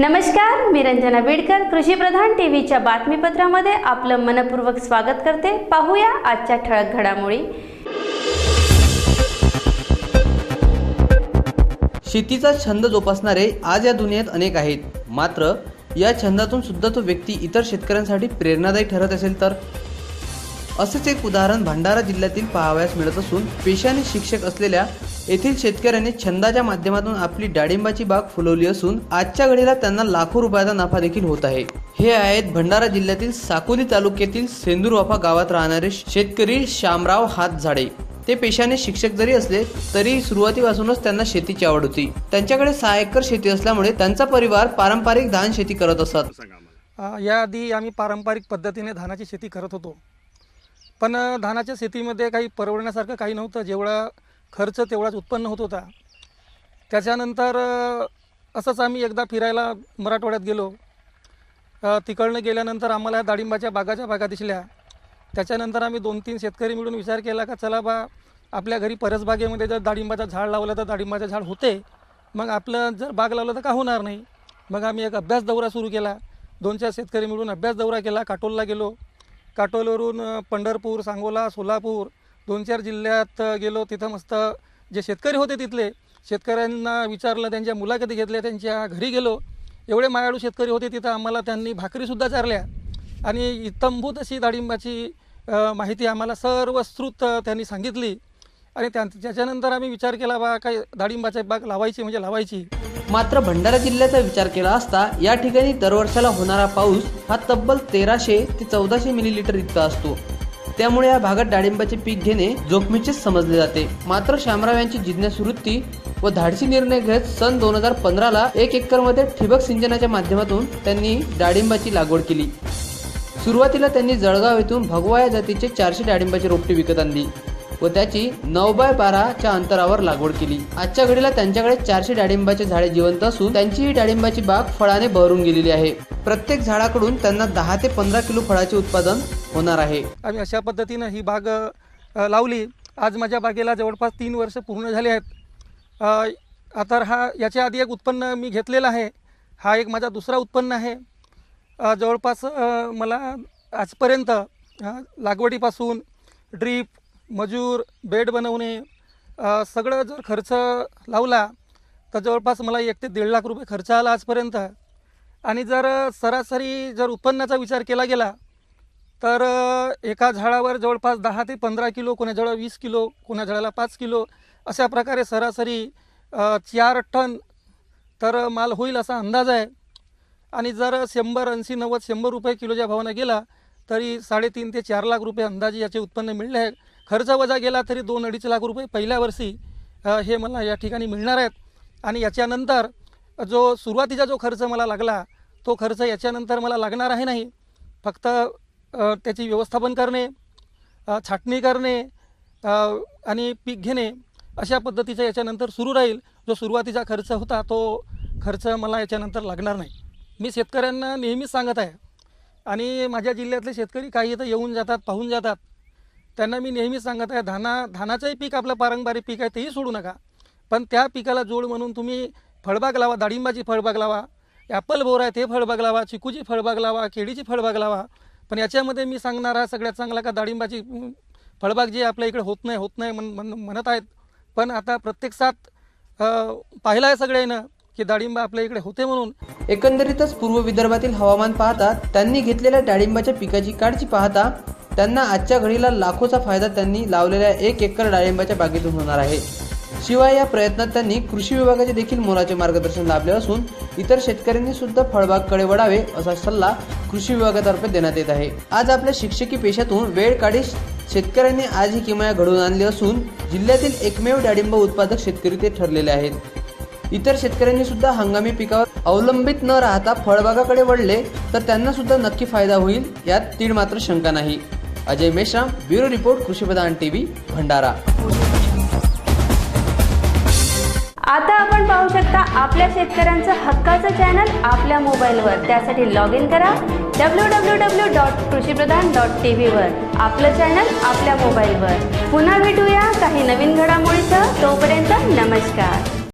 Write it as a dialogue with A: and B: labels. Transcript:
A: नमस्कार मी रंजना बीडकर कृषी प्रधान टीव्हीच्या बातमीपत्रामध्ये आपलं मनपूर्वक स्वागत करते. पाहूया आजच्या ठळक घडामोडी.
B: शेतीचा छंद जोपासणारे आज या दुनियेत अनेक आहेत. मात्र या छंदातून सुद्धा तो व्यक्ती इतर शेतकऱ्यांसाठी प्रेरणादायी ठरत असेल तर? असेच एक उदाहरण भंडारा जिल्ह्यातील पाहावयास मिळत असून पेशाने शिक्षक असलेल्या येथील शेतकऱ्यांनी छंदाच्या माध्यमातून आपली डाळिंबाची बाग फुलवली असून आजच्या घडीला त्यांना लाखो रुपयाचा नफा देखील होत आहे. हे आहेत भंडारा जिल्ह्यातील साकोली तालुक्यातील सेंदूरवाफा गावात राहणारे शेतकरी शामराव हात झाडे ते पेशाने शिक्षक जरी असले तरी सुरुवातीपासूनच त्यांना शेतीची आवड होती. त्यांच्याकडे सहा एकर शेती असल्यामुळे त्यांचा परिवार पारंपरिक धान शेती करत असत.
C: याआधी आम्ही पारंपरिक पद्धतीने धानाची शेती करत होतो. पण धानाच्या शेतीमध्ये काही परवडण्यासारखं काही नव्हतं. जेवढं खर्च तेवढाच उत्पन्न होत होता. त्याच्यानंतर असंच आम्ही एकदा फिरायला मराठवाड्यात गेलो. तिकडनं गेल्यानंतर आम्हाला या डाळिंबाच्या बागाच्या बागा दिसल्या. त्याच्यानंतर आम्ही दोन तीन शेतकरी मिळून विचार केला का चला बा आपल्या घरी परसबागेमध्ये जर डाळिंबाचं झाड लावलं तर डाळिंबाचं झाड होते. मग आपलं जर बाग लावलं तर का होणार नाही? मग आम्ही एक अभ्यास दौरा सुरू केला. दोन चार शेतकरी मिळून अभ्यास दौरा केला. काटोलला गेलो. काटोलवरून पंढरपूर सांगोला सोलापूर दोन चार जिल्ह्यात गेलो तिथं मस्त जे शेतकरी होते तिथले शेतकऱ्यांना विचारलं त्यांच्या मुलाखती घेतल्या त्यांच्या घरी गेलो. एवढे मायाळू शेतकरी होते तिथं आम्हाला त्यांनी भाकरीसुद्धा चारल्या. आणि इतंभूत अशी डाळिंबाची माहिती आम्हाला सर्व त्यांनी सांगितली. आणि त्या त्याच्यानंतर आम्ही विचार केला बा काय डाळिंबाची बाग लावायची म्हणजे लावायची.
B: मात्र भंडारा जिल्ह्याचा विचार केला असता या ठिकाणी दरवर्षाला होणारा पाऊस हा तब्बल तेराशे ते चौदाशे मिलीलिटर इतका असतो. त्यामुळे या भागात डाळिंबाचे पीक घेणे जोखमीचेच समजले जाते. मात्र शामराव यांची जिज्ञासवृत्ती व धाडसी निर्णय घेत सन दोन हजार पंधराला एक एकरमध्ये ठिबक सिंचनाच्या माध्यमातून त्यांनी डाळिंबाची लागवड केली. सुरुवातीला त्यांनी जळगाव येथून भगवा या जातीचे चारशे डाळिंबाची रोपटी विकत आणली व त्याची नऊ बाय बाराच्या अंतरावर लागवड केली. आजच्या घडीला त्यांच्याकडे चारशे डाळिंबाचे झाडे जिवंत असून त्यांची ही डाळिंबाची बाग फळाने बहरून गेलेली आहे. प्रत्येक झाडाकडून त्यांना दहा ते पंधरा किलो फळाचे उत्पादन होणार आहे.
C: आम्ही अशा पद्धतीनं ही बाग लावली. आज माझ्या बागेला जवळपास तीन वर्ष पूर्ण झाले आहेत. आता हा याच्या आधी एक उत्पन्न मी घेतलेला आहे. हा एक माझा दुसरा उत्पन्न आहे. जवळपास मला आजपर्यंत लागवडीपासून ड्रीप मजूर बेड बनवणे सगळं जर खर्च लावला तर जवळपास मला एक ते दीड लाख रुपये खर्च आला आजपर्यंत. आणि जर सरासरी जर उत्पन्नाचा विचार केला गेला तर एका झाडावर जवळपास दहा ते पंधरा किलो कोण्या झाडाला वीस किलो कोण्या झाडाला पाच किलो अशा प्रकारे सरासरी चार टन तर माल होईल असा अंदाज आहे. आणि जर शंभर ऐंशी नव्वद शंभर रुपये किलोच्या भावानं गेला तरी साडेतीन ते चार लाख रुपये अंदाजे याचे उत्पन्न मिळले आहे खर्च वजा गेला तरी दोन अडीच लाख रुपये पहिल्या वर्षी हे मला या ठिकाणी मिळणार आहेत. आणि याच्यानंतर जो सुरुवातीचा जो खर्च मला लागला तो खर्च याच्यानंतर मला लागणार आहे नाही. फक्त त्याची व्यवस्थापन करणे छाटणी करणे आणि पीक घेणे अशा पद्धतीचं याच्यानंतर सुरू राहील. जो सुरुवातीचा खर्च होता तो खर्च मला याच्यानंतर लागणार नाही. मी शेतकऱ्यांना नेहमीच सांगत आहे आणि माझ्या जिल्ह्यातले शेतकरी काही इथं येऊन जातात पाहून जातात. त्यांना मी नेहमीच सांगत आहे धाना धानाचंही पीक आपलं पारंपरिक पीक आहे तेही सोडू नका. पण त्या पिकाला जोड म्हणून तुम्ही फळबाग लावा डाळिंबाची फळबाग लावा ॲपल बोर आहे ते फळबाग लावा चिकूची फळबाग लावा केळीची फळबाग लावा. पण याच्यामध्ये मी सांगणार आहे सगळ्यात चांगला का डाळिंबाची फळबाग जी आपल्या इकडे होत नाही होत नाही म्हण म्हण म्हणत आहेत. पण आता प्रत्यक्षात साथ पाहिलं आहे सगळ्यांना की डाळिंब आपल्या इकडे होते म्हणून.
B: एकंदरीतच पूर्व विदर्भातील हवामान पाहता त्यांनी घेतलेल्या डाळिंबाच्या पिकाची काळजी पाहता त्यांना आजच्या घडीला लाखोचा फायदा त्यांनी लावलेल्या एक एकर डाळिंबाच्या बागेतून होणार आहे. शिवाय या प्रयत्नात त्यांनी कृषी विभागाचे देखील मोलाचे मार्गदर्शन लाभले असून इतर शेतकऱ्यांनी सुद्धा फळबागकडे वळावे असा सल्ला कृषी विभागातर्फे देण्यात येत आहे. आज आपल्या शिक्षकी पेशातून वेळ काढी शेतकऱ्यांनी आज ही किमया घडवून आणली असून जिल्ह्यातील एकमेव डाळिंब उत्पादक शेतकरी ते ठरलेले आहेत. इतर शेतकऱ्यांनी सुद्धा हंगामी पिकावर अवलंबित न राहता फळबागाकडे वळले तर त्यांना सुद्धा नक्की फायदा होईल यात तीळ मात्र शंका नाही. Ajay Meshram bureau report Krushipradhan TV Bhandara.
A: आता आपण पाहू शकता आपल्या शेतकऱ्यांचं हक्काचं चॅनल आपल्या मोबाईलवर. त्यासाठी लॉग इन करा W W W dot Krushipradhan dot T व्हीवर आपलं चॅनल आपल्या मोबाईलवर. पुन्हा भेटूया काही नवीन घडामोडीचं. तोपर्यंत नमस्कार.